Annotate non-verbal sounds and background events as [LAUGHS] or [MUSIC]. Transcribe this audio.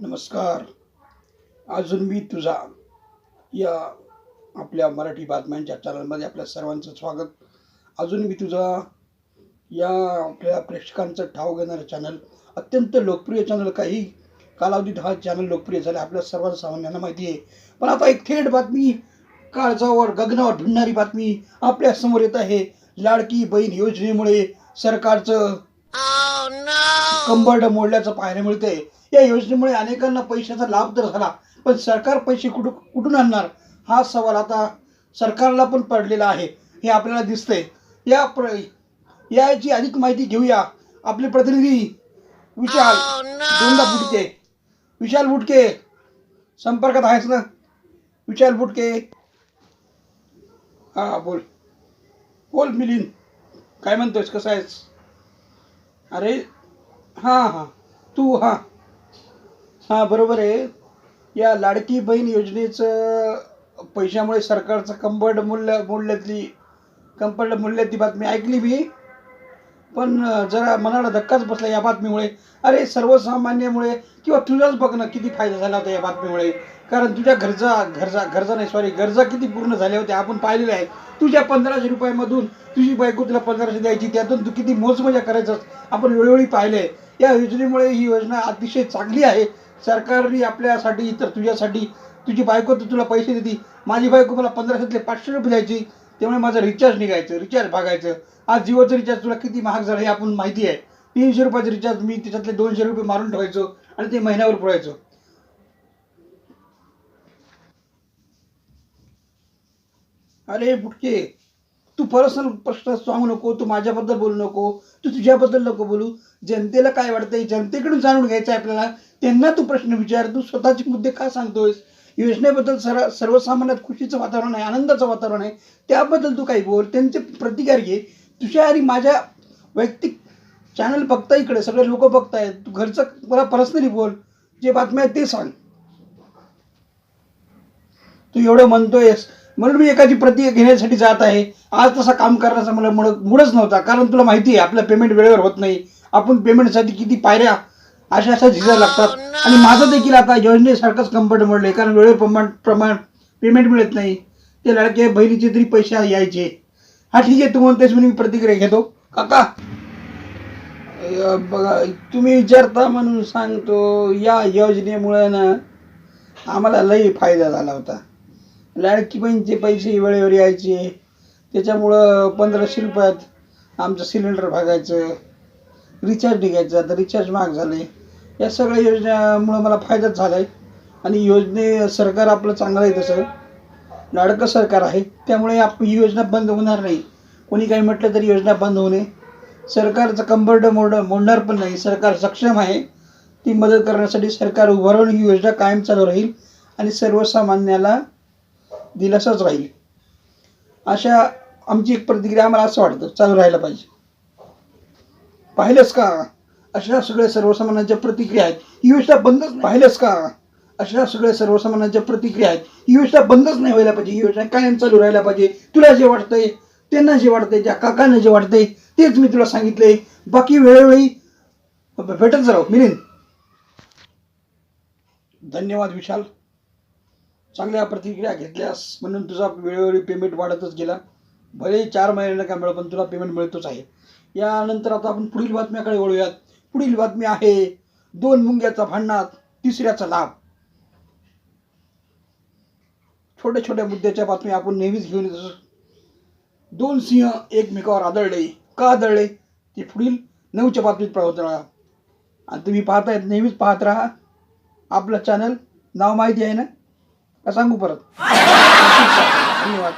नमस्कार. अजून मी तुझा या आपल्या मराठी बातम्यांच्या चॅनलमध्ये आपल्या सर्वांचं स्वागत. अजून मी तुझा या आपल्या प्रेक्षकांचं ठाव घेणारं चॅनल अत्यंत लोकप्रिय चॅनल काही कालावधीत हा चॅनल लोकप्रिय झाला आपल्या सर्वसामान्यांना माहिती आहे. पण आता एक थेट बातमी काळजावर गगनावर भिडणारी बातमी आपल्यासमोर येत आहे. लाडकी बहीण योजनेमुळे सरकारचं कंबरड मोडल्याचं पाहायला मिळते या योजनेमुळे अनेकांना पैशाचा लाभ तर झाला पण सरकार पैसे कुठून कुठून आणणार? हा सवाल आता सरकारला पण पडलेला आहे हे आपल्याला दिसतंय. या प्र याची अधिक माहिती घेऊया. आपले प्रतिनिधी विशाल दोनदा बुटके. विशाल बुटके. संपर्कात आहेस ना? विशाल बुटके. हा बोल. बोल मिलिंद. काय म्हणतोयस? कसं आहेस? अरे हां हां. तू हां. हां बरोबर आहे. या लाडकी बहीण योजनेचं पैशामुळे सरकारचं कंबर्ड मूल्य मूल्यातली कंबर्ड मूल्यातली बातमी ऐकली मी. पण जरा मनाला धक्काच बसला या बातमीमुळे. अरे सर्वसामान्यामुळे किंवा तुझाच बघ ना किती फायदा झाला होता या बातमीमुळे. कारण तुझ्या घरचा घरचा घरचा नाही सॉरी गरजा किती पूर्ण झाल्या होत्या आपण पाहिलेल्या आहेत. तुझ्या पंधराशे रुपयामधून तुझी बायको तुला पंधराशे द्यायची त्यातून तू किती मोजमजा करायचं आपण वेळोवेळी पाहिले या योजनेमुळे ही योजना अतिशय चांगली आहे. सरकारने आपल्यासाठी तर तुझ्यासाठी तुझी बायको तर तुला पैसे देते. माझी बायको मला पंधराशेतले पाचशे रुपये द्यायची. त्यामुळे माझं रिचार्ज निघायचं रिचार्ज भागायचं. आज जिओचं रिचार्ज तुला किती महाग झालं हे आपण माहिती आहे. तीनशे रुपयाचं रिचार्ज मी त्याच्यातले दोनशे रुपये मारून ठेवायचो आणि ते महिन्यावर पुरायचो. अरे बुटके तू पर्सनल प्रश्न सांगू नको तू माझ्याबद्दल बोलू नको तू तुझ्याबद्दल नको बोलू. जनतेला काय वाटतंय? जनतेकडून जाणून घ्यायचं आहे आपल्याला. त्यांना तू प्रश्न विचार. तू स्वतःचे मुद्दे का सांगतोयस? योजनेबद्दल सर सर्वसामान्यात खुशीचं वातावरण आहे आनंदाचं वातावरण आहे त्याबद्दल तू काही बोल त्यांचे प्रतिकार घे. तुझ्या आणि माझ्या वैयक्तिक चॅनल बघता इकडे सगळे लोक बघतायत. तू घरचं मला पर्सनली बोल जे बातम्या आहेत ते सांग. तू एवढं म्हणतोयस. म्हणून मी एकाची प्रति घेण्यासाठी जात आहे. आज तसा काम करण्याचा मला मुळ मूडच नव्हता. कारण तुला माहिती आहे आपलं पेमेंट वेळेवर होत नाही. आपण पेमेंटसाठी किती पायऱ्या अशा अशा झिजा लागतात. आणि माझं देखील आता योजनेसारखंच कंफर्ट मिळले कारण वेळेवर प्रमाण प्रमाण पेमेंट मिळत नाही. ते लडके बहिणीचे तरी पैसे यायचे. हा ठीक आहे तू म्हणतेस म्हणून मी प्रतिक्रिया घेतो. काका! बघा तुम्ही विचारता म्हणून सांगतो या योजनेमुळे ना आम्हाला लई फायदा झाला होता. लाडकी बहिणीचे पैसे वेळेवर यायचे. त्याच्यामुळं पंधराशे रुपयात आमचं सिलेंडर भागायचं. रिचार्ज निघायचं. आता रिचार्ज महाग झाले या सगळ्या योजनेमुळं मला फायदाच झाला आहे आणि योजने सरकार आपलं चांगलं आहे तसं. लाडकं सरकार आहे. त्यामुळे आप ही योजना बंद होणार नाही. कोणी काही म्हटलं तरी योजना बंद होऊ नये. सरकारचं कंबरडं मोड मोडणार पण नाही. सरकार सक्षम आहे. ती मदत करण्यासाठी सरकार उभं राहून ही योजना कायम चालू राहील आणि सर्वसामान्याला दिलासाच राहील. अशा आमची एक प्रतिक्रिया आम्हाला असं वाटतं. चालू राहायला पाहिजे. पाहिलंच का? अशा सगळ्या सर्वसामान्यांच्या प्रतिक्रिया आहेत. ही योजना बंदच पाहिलंच का? अशा सगळ्या सर्वसामान्यांच्या प्रतिक्रिया आहेत. ही योजना बंदच नाही व्हायला पाहिजे. ही योजना कायम चालू राहायला पाहिजे. तुला जे वाटतंय त्यांना जे वाटतंय त्या काकांना जे वाटतंय तेच मी तुला सांगितलंय. बाकी वेळोवेळी भेटत राहू मिलिंद. धन्यवाद विशाल. चांगल्या प्रतिक्रिया घेतल्यास म्हणून तुझा वेळोवेळी पेमेंट वाढतच गेला. भले चार महिन्यांना काय मिळत पण तुला पेमेंट मिळतोच आहे. यानंतर आता आपण पुढील बातम्याकडे वळूयात. पुढील बातमी आहे. दोन मुंग्याचा भांडणात तिसऱ्याचा लाभ. छोट्या छोट्या मुद्द्याच्या बातम्या आपण नेहमीच घेऊन येतो दोन सिंह एकमेकावर आदळले. का आदळले? ते पुढील नऊच्या बातमीत पाहत राहा. आणि तुम्ही पाहतायत नेहमीच पाहत राहा. आपलं चॅनल नाव माहिती आहे ना? का सांगू परत? [LAUGHS] धन्यवाद.